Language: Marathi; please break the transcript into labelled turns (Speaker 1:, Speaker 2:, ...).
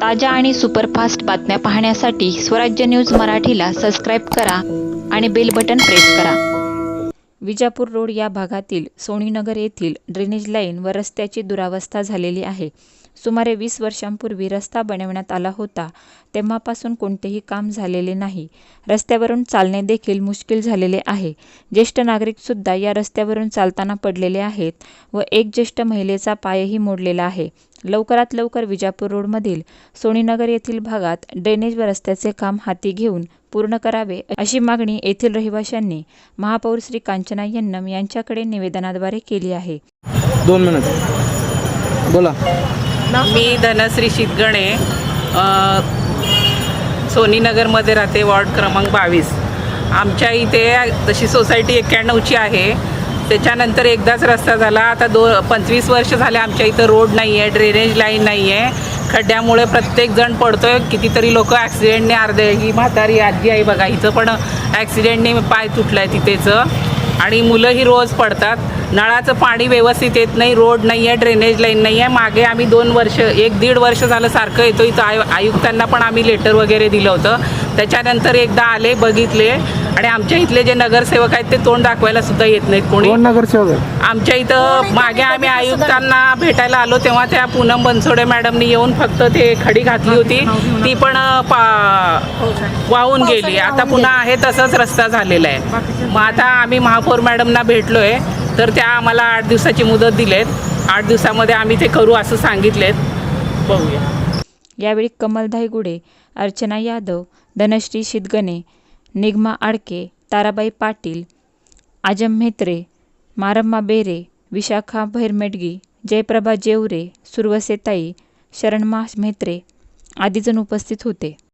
Speaker 1: ताज्या आणि सुपरफास्ट बातम्या पाहण्यासाठी स्वराज्य न्यूज मराठीला सबस्क्राईब करा आणि बेल बटन प्रेस करा. विजापूर रोड या भागातील सोनीनगर येथील ड्रेनेज लाईन व रस्त्याची दुरावस्था झालेली आहे. सुमारे वीस वर्षांपूर्वी रस्ता बनवण्यात आला होता. तेव्हापासून कोणतेही काम झालेले नाही. रस्त्यावरून चालणे देखील मुश्किल झालेले आहे. ज्येष्ठ नागरिकसुद्धा या रस्त्यावरून चालताना पडलेले आहेत व एक ज्येष्ठ महिलेचा पायही मोडलेला आहे. लवकरात लवकर विजापूर रोडमधील सोनीनगर येथील भागात ड्रेनेज व रस्त्याचे काम हाती घेऊन पूर्ण करावे अशी मागणी येथील रहिवाशांनी महापौर श्री कांचना यन्नम यांच्याकडे निवेदनाद्वारे केली आहे.
Speaker 2: दोन मिनिट. बोला.
Speaker 3: मी धनश्री शितगणे सोनीनगरमध्ये राहते वॉर्ड क्रमांक बावीस. आमच्या इथे तशी सोसायटी एक्क्याण्णवची आहे. त्याच्यानंतर एकदाच रस्ता झाला. आता दो पंचवीस वर्ष झाले आमच्या इथं रोड नाही आहे ड्रेनेज लाईन नाही आहे खड्ड्यामुळे प्रत्येक जण पडतोय. कितीतरी लोक ॲक्सिडेंटने अर्धे ही म्हातारी आजी आहे बघा. हिचं पण ॲक्सिडेंटने पाय तुटला आहे तिथेचं. आणि मुलंही रोज पडतात. नळाचं पाणी व्यवस्थित येत नाही. रोड नाही आहे ड्रेनेज लाईन नाही आहे मागे आम्ही दोन वर्ष एक दीड वर्ष झालं सारखं येतो इथं आयु आयुक्तांना पण आम्ही लेटर वगैरे दिलं होतं. त्याच्यानंतर एकदा आले बघितले. आणि आमच्या इथले जे नगरसेवक आहेत ते तोंड दाखवायला सुद्धा येत नाहीत कोणी.
Speaker 2: कोण नगरसेवक आहे?
Speaker 3: आमच्या इथं मागे आम्ही आयुक्तांना भेटायला आलो तेव्हा त्या पूनम बनसोडे मॅडमनी येऊन फक्त ते खडी घातली होती. ती पण अ, पा वाहून गेली. आता पुन्हा आहे तसाच रस्ता झालेला आहे. मग आता आम्ही महापौर मॅडमना भेटलो आहे तर त्या आम्हाला आठ दिवसाची मुदत दिलेत. आठ दिवसामध्ये आम्ही ते करू असं सांगितलेत. बघूया.
Speaker 1: यावेळी कमलधाई गुडे अर्चना यादव धनश्री शिदगणे निगमा आडके ताराबाई पाटील आजम म्हेत्रे मारम्मा बेरे विशाखा भैरमेडगी जयप्रभा जेवरे सुरवसेताई शरणमा म्हेत्रे आदीजण उपस्थित होते.